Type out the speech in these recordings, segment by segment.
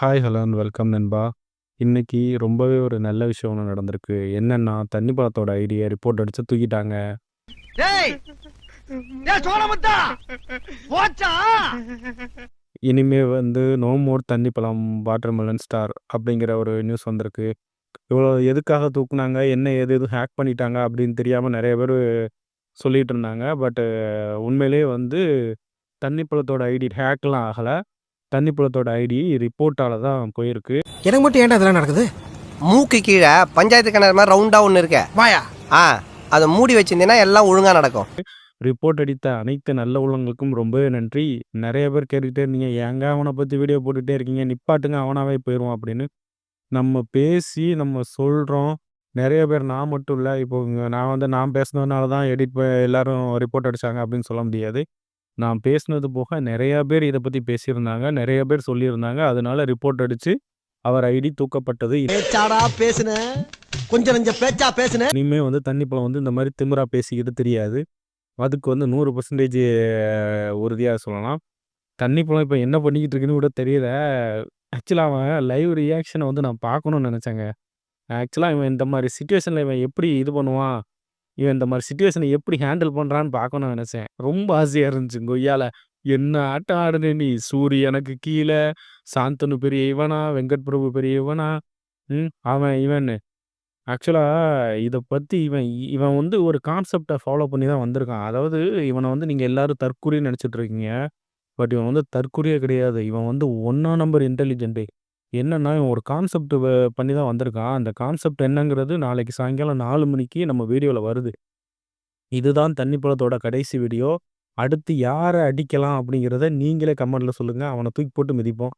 Hi, hello and welcome நண்பா. இன்னைக்கு ரொம்பவே ஒரு நல்ல விஷயம் ஒண்ணு நடந்திருக்கு. என்னன்னா, தண்ணி பழத்தோட ஐடிய ரிப்போர்ட் அடிச்சு தூக்கிட்டாங்க. இனிமே வந்து நோ மோர் தண்ணி பழம் வாட்டர்மெலன் ஸ்டார் அப்படிங்கிற ஒரு நியூஸ் வந்திருக்கு. இவ்வளோ எதுக்காக தூக்குனாங்க? என்ன ஏது எதுவும் ஹேக் பண்ணிட்டாங்க அப்படின்னு தெரியாம நெறைய பேரு சொல்லிட்டு இருந்தாங்க. பட் உண்மையிலேயே வந்து தண்ணி பழத்தோட ஐடி ஹேக்லாம் ஆகல. தண்ணி பழத்தோட ஐடி ரிப்போர்ட்டால தான் போயிருக்கு. எனக்கு மட்டும் ஏன்டா இதெல்லாம் நடக்குது மூக்கு கீழே பஞ்சாயத்து கிணறு மாதிரி ரவுண்டா ஒன்று இருக்க வாயா ஆ அதை மூடி வச்சிருந்தீங்கன்னா எல்லாம் ஒழுங்கா நடக்கும் ரிப்போர்ட் அடித்த அனைத்து நல்ல உள்ளவங்களுக்கும் ரொம்பவே நன்றி. நெறைய பேர் கேட்டுக்கிட்டே இருந்தீங்க, "ஏங்க அவன பத்தி வீடியோ போட்டுட்டே இருக்கீங்க? நிப்பாட்டுங்க அவனாவே போயிருவான்" அப்படின்னு. நம்ம பேசி நம்ம சொல்றோம். நெறைய பேர் நான் மட்டும் இல்ல. இப்போ இங்க நான் வந்து நான் பேசுனதுனால தான் எடிட் எல்லாரும் ரிப்போர்ட் அடிச்சாங்க அப்படின்னு சொல்ல முடியாது. நான் பேசுனது போக நெறைய பேர் இத பத்தி பேசியிருந்தாங்க. நெறைய பேர் சொல்லியிருந்தாங்க. அதனால ரிப்போர்ட் அடிச்சு அவர் ஐடி தூக்கப்பட்டது. பேச்சாடா பேசுன கொஞ்சம் நஞ்ச பேச்சா பேசுன இனிமே வந்து தண்ணி பழம் வந்து இந்த மாரி திமிரா பேசிக்கிட்டு திரியாது. அதுக்கு வந்து 100% உறுதியா சொல்லலாம். தண்ணி பழம் இப்ப என்ன பண்ணிக்கிட்டு இருக்குன்னு கூட தெரியல. ஆக்சுவலா அவன் லைவ் ரியாக்ஷன வந்து நான் பார்க்கணும்னு நெனச்சேங்க. ஆக்சுவலா இவன் இந்த மாரி சிச்சுவேஷன்ல இவன் எப்படி இது பண்ணுவான்? இவன் இந்த மாதிரி சுச்சுவேஷனை எப்படி ஹேண்டில் பண்ணுறான்னு பார்க்கணும்னு நினச்சேன் ரொம்ப ஆசையாக இருந்துச்சு கொய்யால. என்ன ஆட்டம் ஆடுன நீ? சூரியனுக்கு கீழே சாந்தனு பெரிய இவனா? வெங்கட் பிரபு பெரிய இவனா? ம். அவன் இவன்னு. ஆக்சுவலாக இதை பற்றி இவன் இவன் வந்து ஒரு கான்செப்டை ஃபாலோ பண்ணி தான் வந்திருக்கான். அதாவது இவனை வந்து நீங்கள் எல்லாரும் தற்கொலைன்னு நினச்சிட்ருக்கீங்க இருக்கீங்க. பட் இவன் வந்து தற்கொலையே கிடையாது. இவன் வந்து ஒன்றா நம்பர் இன்டெலிஜென்ட்டு என்னன்னா, இவன் ஒரு கான்செப்ட் வ பண்ணி தான் வந்திருக்கான். அந்த கான்செப்ட் என்னங்கிறது நாளைக்கு சாயங்காலம் 4 மணிக்கு நம்ம வீடியோல வருது. இதுதான் தண்ணி கடைசி வீடியோ. அடுத்து யார அடிக்கலாம் அப்படிங்கிறத நீங்களே கமெண்ட்ல சொல்லுங்க. அவன தூக்கி போட்டு மிதிப்போம்.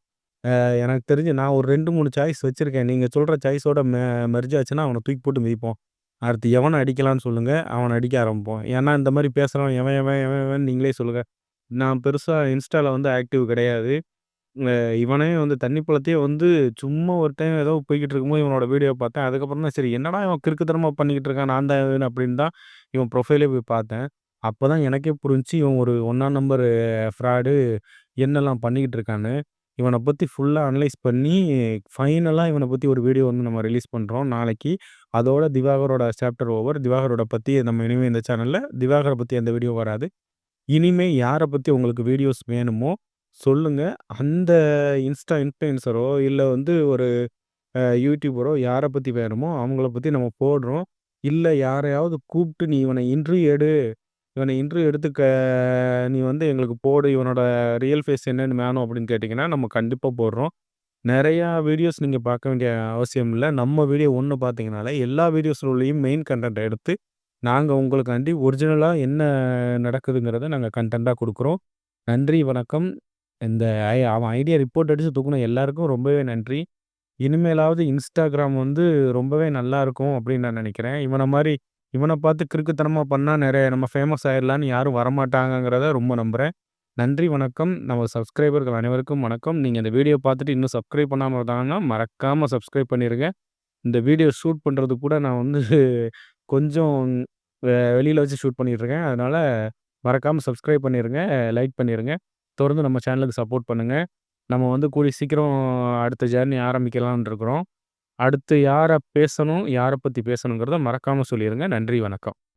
அ எனக்கு தெரிஞ்சு நான் ஒரு 2, 3 சாய்ஸ் வச்சிருக்கேன். நீங்க சொல்ற சாய்ஸோட மெ மெர்ஜ் ஆச்சுன்னா அவன தூக்கி போட்டு மிதிப்போம். அடுத்து எவன அடிக்கலான்னு சொல்லுங்க. அவன அடிக்க ஆரம்பிப்போம். ஏன்னா இந்த மாரி பேசுறவன் எவன் எவன் எவன் எவன் நீங்களே சொல்லுங்க. நான் பெருசா இன்ஸ்டால வந்து ஆக்டிவ் கிடையாது. அ இவனே வந்து தண்ணி பழத்தையே வந்து சும்மா ஒரு டைம் ஏதோ போய்க்கிட்டு இருக்கும்போது இவனோட வீடியோ பார்த்தேன். அதுக்கப்புறம் தான் சரி என்னடா இவன் கிறுக்குத்தனமா பண்ணிக்கிட்டு இருக்கான். நான் தான் இவன் அப்படின்னு தான் இவன் ப்ரொஃபைலே போய் பார்த்தேன். அப்பதான் எனக்கே புரிஞ்சுச்சு இவன் ஒரு ஒன்றாம் நம்பர் ஃப்ராடு என்னெல்லாம் பண்ணிக்கிட்டு இருக்கான்னு. இவன பத்தி ஃபுல்லா அனலைஸ் பண்ணி ஃபைனலா இவன பத்தி ஒரு வீடியோ வந்து நம்ம ரிலீஸ் பண்றோம் நாளைக்கு. அதோட திவாகரோட சாப்டர் ஓவர். திவாகரோட பத்தி நம்ம இனிமே இந்த சேனல்ல திவாகர பத்தி எந்த வீடியோ வராது. இனிமே யார பத்தி உங்களுக்கு வீடியோஸ் வேணுமோ சொல்லுங்க. அந்த இன்ஸ்டா இன்ஃப்ளூயன்சரோ இல்ல வந்து ஒரு அ யூடியூபரோ யார பத்தி வேணுமோ அவங்கள பத்தி நம்ம போடுறோம். இல்ல யாரையாவது கூப்ட்டு நீ இவன இன்டர்வியூ எடு. இவன இன்டர்வியூ எடுத்து க நீ வந்து எங்களுக்கு போடு. இவனோட ரியல் ஃபேஸ் என்னன்னு வேணும் அப்படின்னு கேட்டீங்கன்னா, நம்ம கண்டிப்பா போடுறோம். நெறையா வீடியோஸ் நீங்க பார்க்க வேண்டிய அவசியம் இல்ல. நம்ம வீடியோ ஒன்று பார்த்தீங்கனாலே எல்லா வீடியோஸ்ல மெயின் கன்டென்ட்ட எடுத்து நாங்க உங்களுக்காண்டி ஒரிஜினலா என்ன நடக்குதுங்கிறத நாங்க கன்டென்ட்டா குடுக்குறோம். நன்றி, வணக்கம். இந்த ஐ அவன் ஐடியா ரிப்போர்ட் அடிச்சு தூக்குன எல்லாருக்கும் ரொம்பவே நன்றி. இனிமேலாவது Instagram வந்து ரொம்பவே நல்லாருக்கும் அப்படின்னு நான் நெனைக்கிறேன். இவன மாரி இவன பார்த்து கிறுக்குத்தனமா பண்ணா நெறைய நம்ம ஃபேமஸ் ஆயிடலான்னு யாரும் வரமாட்டாங்கங்கிறத ரொம்ப நம்புறேன். நன்றி, வணக்கம். நம்ம சப்ஸ்கிரைபர்கள் அனைவருக்கும் வணக்கம். நீங்க இந்த வீடியோ பார்த்துட்டு இன்னும் சப்ஸ்கிரைப் பண்ணாம இருந்தாங்கன்னா, மறக்காம சப்ஸ்கிரைப் பண்ணிருங்க. இந்த வீடியோ ஷூட் பண்றது கூட நான் வந்து கொஞ்சம் வெளியில் வெளியில வச்சு ஷூட் பண்ணிகிட்ருக்கேன் அதனால் அதனால மறக்காம சப்ஸ்கிரைப் பண்ணிருங்க. லைக் பண்ணிருங்க. தொடர்ந்து நம்ம சேனலுக்கு சப்போர்ட் பண்ணுங்கள் நம்ம வந்து கூடிய சீக்கிரம் அடுத்த ஜேர்னி ஆரம்பிக்கலான் இருக்கிறோம். அடுத்து யாரை பேசணும், யாரை பற்றி பேசணுங்கிறத மறக்காமல் சொல்லிடுங்க நன்றி, வணக்கம்.